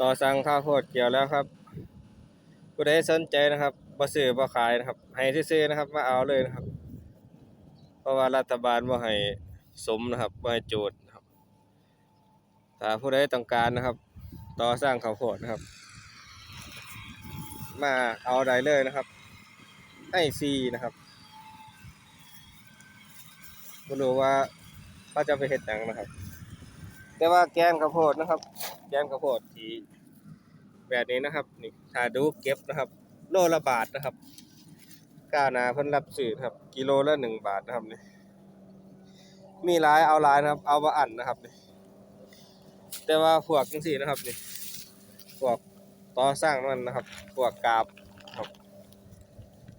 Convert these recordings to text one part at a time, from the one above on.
ต่อสั่งข้าวโพดเกี่ยวแล้วครับผู้ใดสนใจนะครับบ่ซื้อบ่ขายนะครับให้ซื้อนะครับมาเอาเลยนะครับ เพราะว่ารัฐบาลบ่ให้สมนะครับบ่ให้โจทย์นะครับถ้าผู้ใดต้องการนะครับ ต่อสร้างข้าวโพดนะครับ มาเอาได้เลยนะครับให้ฟรีนะครับบ่รู้ว่าเขาจะไปเฮ็ดหยังนะครับ แต่ว่าแกนข้าวโพดนะครับ แกนข้าวโพดที่แบบนี้นะครับนี่ถ้าดูเก็บนะครับ โลละบาทนะครับก้านาเพิ่นรับซื้อครับ กิโลละหนึ่งบาทนะครับนี่มีหลายเอาหลายนะครับ เอาบ่อันนะครับนี่แต่ว่าพวกจังซี่นะครับนี่พวกต่อสร้างมันนะครับพวกกาบครับ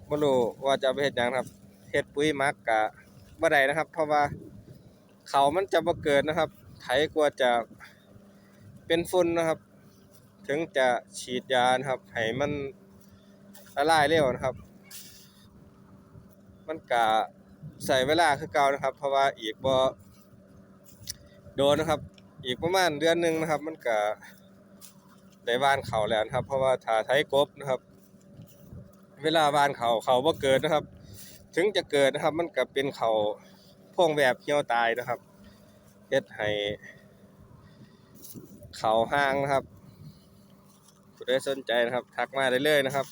บ่รู้ว่าจะเอาไปเฮ็ดหยังครับเฮ็ดปุ๋ยมักกะบ่ได้นะครับ เพราะว่าเขามันจะบ่เกิดนะครับ ไถกว่าจะ เป็นฝุ่นนะครับ ถึงจะฉีดยานะครับให้มันละลายเร็วนะครับ มันก็ใส่เวลาคือเก่านะครับ เพราะว่าอีกบ่โดนนะครับ อีกประมาณเดือนหนึ่งนะครับ มันก็ได้วานเข่าแล้วนะครับ เพราะว่าถ้าไถกบนะครับ เวลาวานเขาเข่าบ่เกิดนะครับ ถึงจะเกิดนะครับ มันก็เป็นเข่าพ่วงแบบเหี่ยวตายนะครับเฮ็ดให้ เขาห้างนะครับผู้ใดสนใจนะครับ ทักมาได้เลยนะครับ